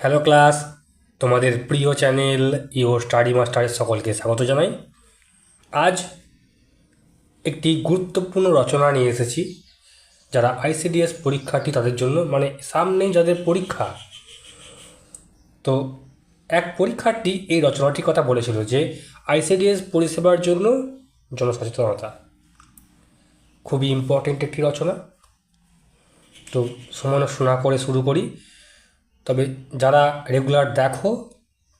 Hello class তোমাদের প্রিয় channel ইও স্টাডি মাস্টারের সকলকে স্বাগত জানাই। আজ একটি গুরুত্বপূর্ণ রচনা নিয়ে এসেছি, যারা আইসিডিএস পরীক্ষার্থী তাদের জন্য মানে সামনেই যাদের পরীক্ষা, তো এক পরীক্ষার্থী এই রচনাটির কথা বলেছিল যে আইসিডিএস পরিষেবার জন্য জনসচেতনতা। খুবই ইম্পর্টেন্ট একটি রচনা। তো সমান শোনা করে শুরু করি। তবে যারা রেগুলার দেখো,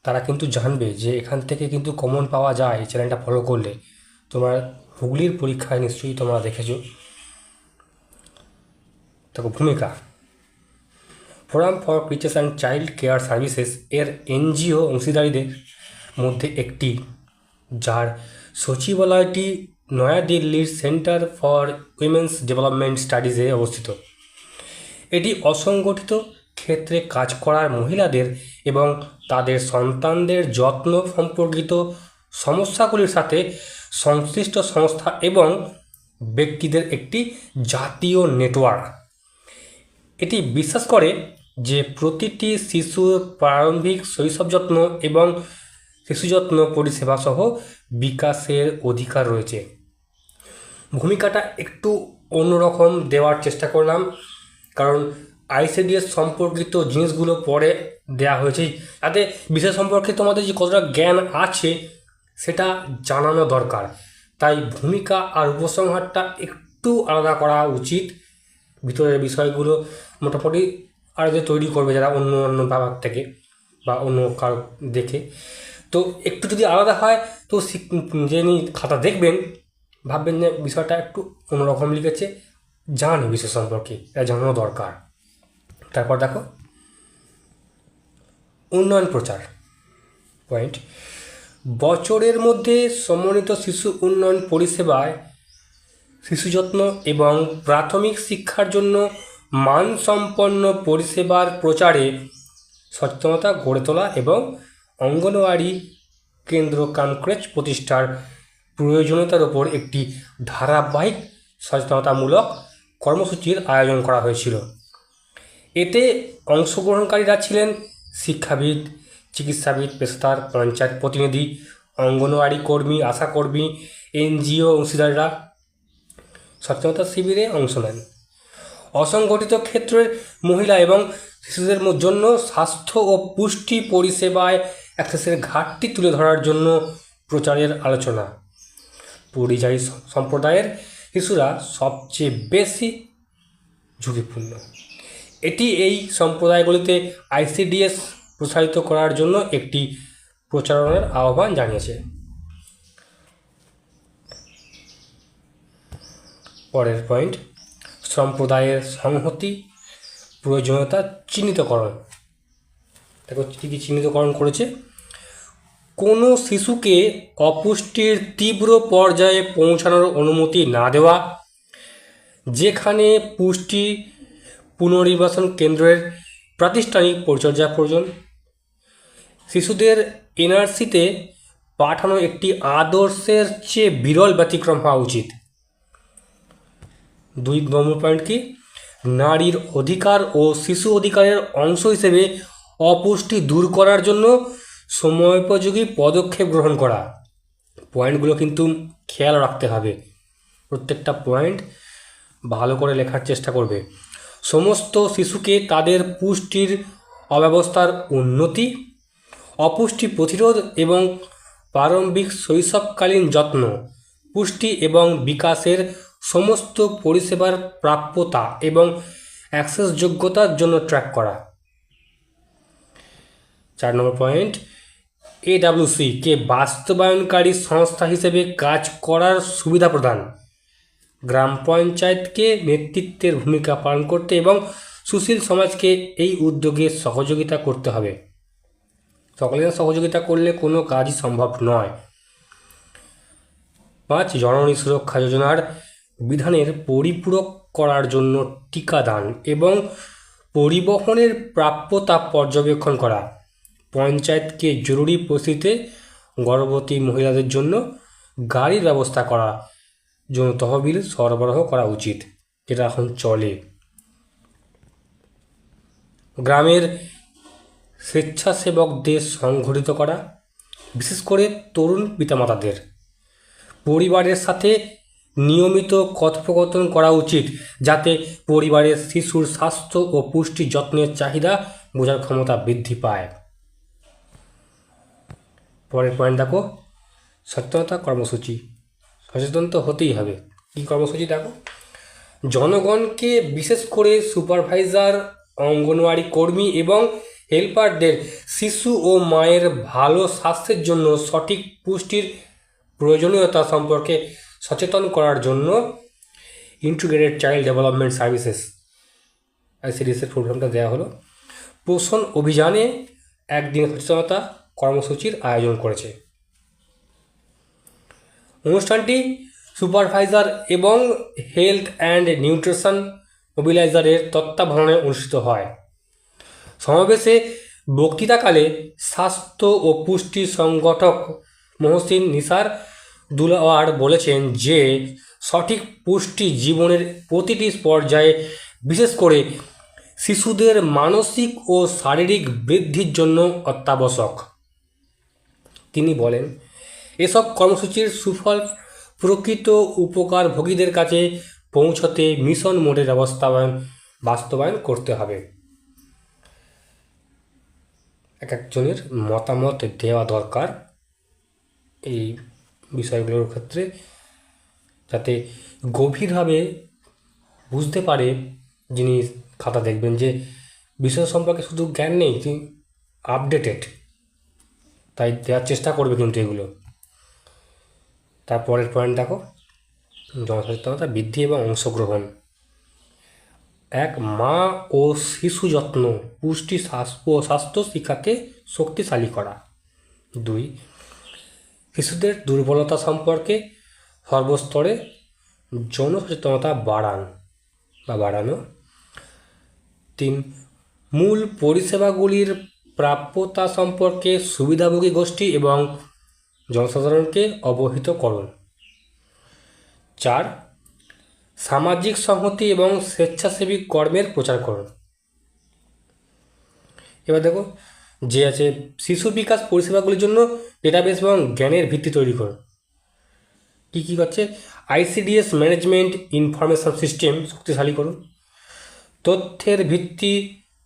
তারা কিন্তু জানবে যে এখান থেকে কিন্তু কমন পাওয়া যায় এই চ্যানেলটা ফলো করলে। তোমার হুগলির পরীক্ষায় নিশ্চয়ই তোমরা দেখেছ। দেখো ভূমিকা। Forum for teachers and child care services এর এনজিও অংশীদারীদের মধ্যে একটি, যার সচিবালয়টি নয়াদিল্লির সেন্টার ফর উইমেন্স ডেভেলপমেন্ট স্টাডিজে অবস্থিত। এটি অসংগঠিত ক্ষেত্রে কাজ করার মহিলাদের এবং তাদের সন্তানদের যত্ন সম্পর্কিত সমস্যাগুলির সাথে সংশ্লিষ্ট সংস্থা এবং ব্যক্তিদের একটি জাতীয় নেটওয়ার্ক। এটি বিশ্বাস করে যে প্রতিটি শিশুর প্রারম্ভিক শৈশব যত্ন এবং শিশু যত্ন পরিষেবা সহ বিকাশের অধিকার রয়েছে। ভূমিকাটা একটু অন্যরকম দেওয়ার চেষ্টা করলাম, কারণ আইসিডিএস সম্পর্কিত জিনিসগুলো পরে দেওয়া হয়েছে। তাতে বিষয় সম্পর্কে তোমাদের যে কতটা জ্ঞান আছে, সেটা জানানো দরকার। তাই ভূমিকা আর উপসংহারটা একটু আলাদা করা উচিত। ভিতরের বিষয়গুলো মোটামুটি আর যে তৈরি করবে যারা অন্য অন্য বিভাগ থেকে বা অন্য কার দেখে। তো একটু যদি আলাদা হয়, তো যিনি খাতা দেখবেন, ভাববেন যে বিষয়টা একটু অন্যরকম লিখেছে। জানি বিষয় সম্পর্কে, এটা জানানো দরকার। তারপর দেখো। উন্নয়ন প্রচার। পয়েন্ট বছরের মধ্যে সমন্বিত শিশু উন্নয়ন পরিষেবায় শিশু যত্ন এবং প্রাথমিক শিক্ষার জন্য মানসম্পন্ন পরিষেবার প্রচারে সচেতনতা গড়ে তোলা এবং অঙ্গনওয়াড়ি কেন্দ্র কানক্রেচ প্রতিষ্ঠার প্রয়োজনীয়তার উপর একটি ধারাবাহিক সচেতনতামূলক কর্মসূচির আয়োজন করা হয়েছিল। এতে অংশগ্রহণকারীরা ছিলেন শিক্ষাবিদ, চিকিৎসাবিদ, পেশাদার, পঞ্চায়েত প্রতিনিধি, অঙ্গনওয়াড়ি কর্মী আশাকর্মী এনজিও অংশীদাররা সচেতনতা শিবিরে অংশ নেন। অসংগঠিত ক্ষেত্রের মহিলা এবং শিশুদের জন্য স্বাস্থ্য ও পুষ্টি পরিষেবায় অ্যাক্সেসের ঘাটতি তুলে ধরার জন্য প্রচারের আলোচনা। পরিযায়ী সম্প্রদায়ের শিশুরা সবচেয়ে বেশি ঝুঁকিপূর্ণ। এটি এই সম্প্রদায়গুলিতে আইসিডিএস প্রসারিত করার জন্য একটি প্রচারণার আহ্বান জানিয়েছে। পরের পয়েন্ট, সম্প্রদায়ের সংহতি, প্রয়োজনীয়তা চিহ্নিতকরণ। দেখো কী চিহ্নিতকরণ করেছে? কোনো শিশুকে অপুষ্টির তীব্র পর্যায়ে পৌঁছানোর অনুমতি না দেওয়া, যেখানে পুষ্টি পুনর্নির্বাসন কেন্দ্রের প্রাতিষ্ঠানিক পরিচর্যা প্রয়োজন। শিশুদের এনআরসিতে পাঠানো একটি আদর্শের চেয়ে বিরল ব্যতিক্রম হওয়া উচিত। দুই নম্বর পয়েন্ট কি? নারীর অধিকার ও শিশু অধিকারের অংশ হিসেবে অপুষ্টি দূর করার জন্য সময়োপযোগী পদক্ষেপ গ্রহণ করা। পয়েন্টগুলো কিন্তু খেয়াল রাখতে হবে। প্রত্যেকটা পয়েন্ট ভালো করে লেখার চেষ্টা করবে। সমস্ত শিশুকে তাদের পুষ্টির অব্যবস্থার উন্নতি, অপুষ্টি প্রতিরোধ এবং প্রারম্ভিক শৈশবকালীন যত্ন, পুষ্টি এবং বিকাশের সমস্ত পরিষেবার প্রাপ্যতা এবং অ্যাক্সেসযোগ্যতার জন্য ট্র্যাক করা। চার নম্বর পয়েন্ট এডাব্লিউসি কে বাস্তবায়নকারী সংস্থা হিসেবে কাজ করার সুবিধা প্রদান। গ্রাম পঞ্চায়েতকে নেতৃত্বের ভূমিকা পালন করতে এবং সুশীল সমাজকে এই উদ্যোগে সহযোগিতা করতে হবে। সকলে সহযোগিতা করলে কোনো কাজই সম্ভব নয়। পাঁচ, জননী সুরক্ষা যোজনার বিধানের পরিপূরক করার জন্য টিকাদান এবং পরিবহনের প্রাপ্যতা পর্যবেক্ষণ করা। পঞ্চায়েতকে জরুরি পরিস্থিতিতে গর্ভবতী মহিলাদের জন্য গাড়ির ব্যবস্থা করা। জন্য তহবিল সরবরাহ করা উচিত, যেটা এখন চলে। গ্রামের স্বেচ্ছাসেবকদের সংগঠিত করা, বিশেষ করে তরুণ পিতামাতাদের। পরিবারের সাথে নিয়মিত কথোপকথন করা উচিত, যাতে পরিবারের শিশুর স্বাস্থ্য ও পুষ্টি যত্নের চাহিদা বোঝার ক্ষমতা বৃদ্ধি পায়। পরের পয়েন্ট দেখো, সচেতনতা কর্মসূচি। সচেতন তো হতেই হবে। কী কর্মসূচি দেখো? জনগণকে বিশেষ করে সুপারভাইজার, অঙ্গনওয়াড়ি কর্মী এবং হেল্পারদের শিশু ও মায়ের ভালো স্বাস্থ্যের জন্য সঠিক পুষ্টির প্রয়োজনীয়তা সম্পর্কে সচেতন করার জন্য ইন্টিগ্রেটেড চাইল্ড ডেভেলপমেন্ট সার্ভিসেস আইসিডিএসের প্রোগ্রামটা দেওয়া হলো। পোষণ অভিযানে একদিন সচেতনতা কর্মসূচির আয়োজন করেছে। অনুষ্ঠানটি সুপারভাইজার এবং হেলথ অ্যান্ড নিউট্রিশন মোবিলাইজারের তত্ত্বাবধানে অনুষ্ঠিত হয়। সমাবেশে বক্তৃতাকালে স্বাস্থ্য ও পুষ্টি সংগঠক মহসিন নিসার দুলাওয়ার বলেছেন যে, সঠিক পুষ্টি জীবনের প্রতিটি পর্যায়ে, বিশেষ করে শিশুদের মানসিক ও শারীরিক বৃদ্ধির জন্য অত্যাবশ্যক। তিনি বলেন এসব কর্মসূচির সুফল প্রকৃত উপকারভোগীদের কাছে পৌঁছতে মিশন মোডের ব্যবস্থাবায়ন বাস্তবায়ন করতে হবে। এক একজনের মতামত দেওয়া দরকার এই বিষয়গুলোর ক্ষেত্রে, যাতে গভীরভাবে বুঝতে পারে যিনি খাতা দেখবেন যে বিষয় সম্পর্কে শুধু জ্ঞান নেই, তিনি আপডেটেড তাই দেওয়ার চেষ্টা করবে কিন্তু এগুলো। তারপরের পয়েন্ট দেখো। জনসচেতনতা বৃদ্ধি এবং অংশগ্রহণ। এক, মা ও শিশু যত্ন, পুষ্টি ও স্বাস্থ্য শিক্ষাকে শক্তিশালী করা। দুই, শিশুদের দুর্বলতা সম্পর্কে সর্বস্তরে জনসচেতনতা বাড়ান বা বাড়ানো। তিন, মূল পরিষেবাগুলির প্রাপ্যতা সম্পর্কে সুবিধাভোগী গোষ্ঠী এবং জনসাধারণকে অবহিত করুন। চার, সামাজিক সংহতি এবং স্বেচ্ছাসেবী কর্মের প্রচার করুন। এবার দেখো, যে আছে, শিশু বিকাশ পরিষেবাগুলির জন্য ডেটাবেস এবং জ্ঞানের ভিত্তি তৈরি করুন। কী কী করছে আইসিডিএস ম্যানেজমেন্ট ইনফরমেশন সিস্টেম শক্তিশালী করুন। তথ্যের ভিত্তি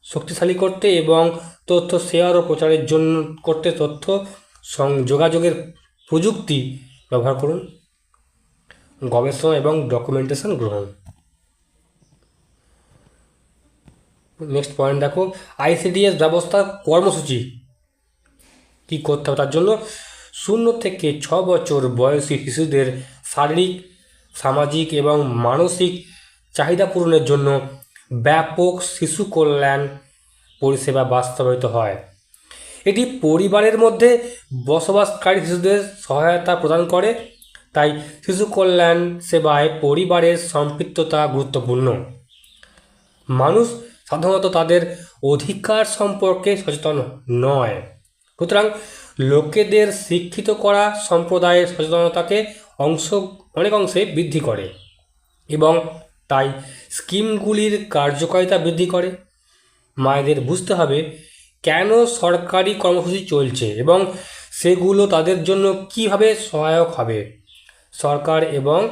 শক্তিশালী করতে এবং তথ্য শেয়ার ও প্রচারের জন্য করতে তথ্য সং যোগাযোগের প্রযুক্তি ব্যবহার করুন, গবেষণা এবং ডকুমেন্টেশন গ্রহণ। নেক্সট পয়েন্ট দেখো আইসিডিএস ব্যবস্থা কর্মসূচি। কী করতে হবে তার জন্য? শূন্য থেকে ছ বছর বয়সী শিশুদের শারীরিক, সামাজিক এবং মানসিক চাহিদা পূরণের জন্য ব্যাপক শিশু কল্যাণ পরিষেবা বাস্তবায়িত হয়। এটি পরিবারের মধ্যে বসবাসকারী শিশুদের সহায়তা প্রদান করে। তাই শিশু কল্যাণ সেবায় পরিবারের সম্পৃক্ততা গুরুত্বপূর্ণ। মানুষ সাধারণত তাদের অধিকার সম্পর্কে সচেতন নয়। সুতরাং লোকেদের শিক্ষিত করা সম্প্রদায়ের সচেতনতাকে অংশ, অনেক অংশে বৃদ্ধি করে এবং তাই স্কিমগুলির কার্যকারিতা বৃদ্ধি করে। মায়েদের বুঝতে হবে কেন সরকারি কর্মসূচি চলছে এবং সেগুলো তাদের জন্য কীভাবে সহায়ক হবে? সরকার এবং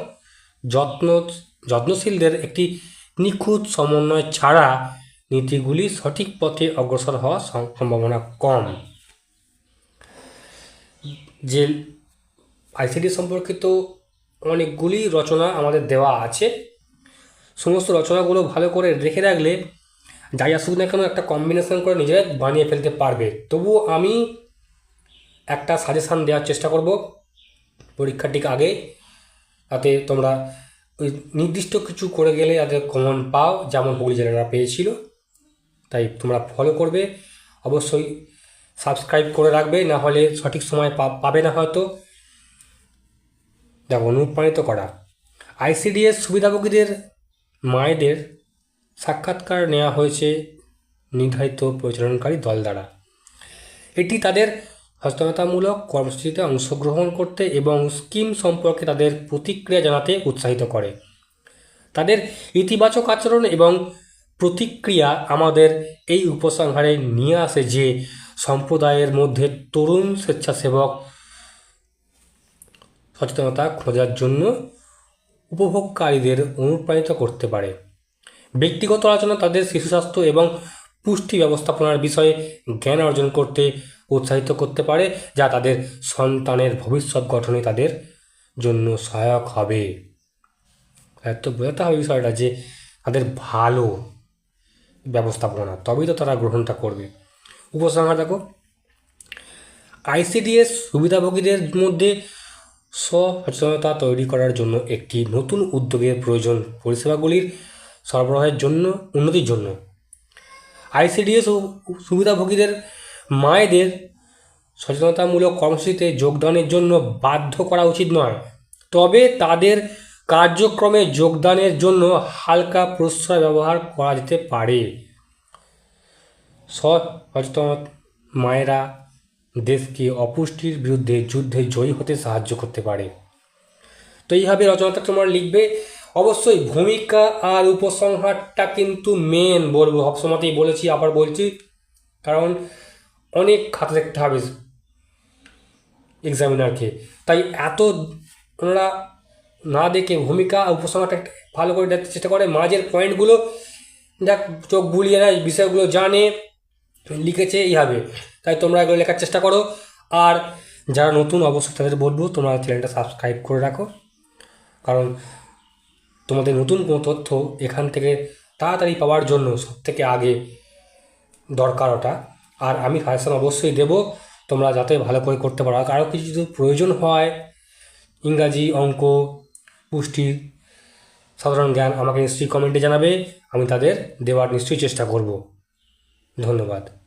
যত্ন, যত্নশীলদের একটি নিখুঁত সমন্বয় ছাড়া নীতিগুলি সঠিক পথে অগ্রসর হওয়ার সম্ভাবনা কম। যে আইসিডি সম্পর্কিত অনেকগুলি রচনা আমাদের দেওয়া আছে। সমস্ত রচনাগুলো ভালো করে রেখে রাখলে যাই আসুক না কেন, একটা কম্বিনেশন করে নিজেরা বানিয়ে ফেলতে পারবে। তবুও আমি একটা সাজেশান দেওয়ার চেষ্টা করব পরীক্ষার ঠিক আগে তাতে তোমরা ওই নির্দিষ্ট কিছু করে গেলে যাতে কমন পাও, যেমন হুগলি জেলারা পেয়েছিল, তাই তোমরা ফলো করবে। অবশ্যই সাবস্ক্রাইব করে রাখবে, না হলে সঠিক সময় পাবে না হয়তো। দেখো, অনুপ্রাণিত করা। আইসিডিএস সুবিধাভোগীদের, মায়েদের সাক্ষাৎকার নেওয়া হয়েছে নির্ধারিত পরিচালনকারী দল দ্বারা। এটি তাদের সচেতনতামূলক কর্মসূচিতে অংশগ্রহণ করতে এবং স্কিম সম্পর্কে তাদের প্রতিক্রিয়া জানাতে উৎসাহিত করে। তাদের ইতিবাচক আচরণ এবং প্রতিক্রিয়া আমাদের এই উপসংহারে নিয়ে আসে যে, সম্প্রদায়ের মধ্যে তরুণ স্বেচ্ছাসেবক সচেতনতা খোঁজার জন্য উপভোগকারীদের অনুপ্রাণিত করতে পারে। ব্যক্তিগত আলোচনা, তাদের শিশু স্বাস্থ্য এবং পুষ্টি ব্যবস্থাপনার বিষয়ে জ্ঞান অর্জন করতে উৎসাহিত করতে পারে, যা তাদের সন্তানের ভবিষ্যৎ গঠনে তাদের জন্য সহায়ক হবে। এত বোঝাতে হবে বিষয়টা যে তাদের ভালো ব্যবস্থাপনা, তবেই তো তারা গ্রহণটা করবে। উপসংহার দেখো, আইসিডিএস সুবিধাভোগীদের মধ্যে সচেতনতা তৈরি করার জন্য একটি নতুন উদ্যোগের প্রয়োজন। পরিষেবাগুলির সরবরাহের জন্য, উন্নতির জন্য। আইসিডিএস ও সুবিধাভোগীদের, মায়েদের সচেতনতামূলক কর্মসূচিতে যোগদানের জন্য বাধ্য করা উচিত নয়। তবে তাদের কার্যক্রমে যোগদানের জন্য হালকা প্রশ্রয় ব্যবহার করা যেতে পারে। সচেতন মায়েরা দেশকে অপুষ্টির বিরুদ্ধে যুদ্ধে জয়ী হতে সাহায্য করতে পারে। তো এইভাবে রচনাটা তোমার লিখবে। অবশ্যই ভূমিকা আর উপসংহারটা কিন্তু মেন বলব। সবসময়তেই বলেছি, আবার বলছি, কারণ অনেক খাতা দেখতে হবে এক্সামিনারকে তাই এত ওনারা না দেখে ভূমিকা আর উপসংহারটা ভালো করে দেখতে চেষ্টা করে। মাঝের পয়েন্টগুলো যাক চোখ বুলিয়ে নেয়, বিষয়গুলো জানে, লিখেছে, এইভাবে। তাই তোমরা এগুলো লেখার চেষ্টা করো। আর যারা নতুন, অবশ্যই তাদের বলব, তোমরা চ্যানেলটা সাবস্ক্রাইব করে রাখো। কারণ তোমাদের নতুন কোনো তথ্য এখান থেকে তাড়াতাড়ি পাওয়ার জন্য সব থেকে আগে দরকার ওটা। আর আমি সাজেশন অবশ্যই দেবো, তোমরা যাতে ভালো করে করতে পারো। কারও কিছু যদি প্রয়োজন হয়, ইংরাজি, অঙ্ক, পুষ্টি, সাধারণ জ্ঞান, আমাকে নিশ্চয়ই কমেন্টে জানাবে, আমি তাদের দেওয়ার নিশ্চয়ই চেষ্টা করব। ধন্যবাদ।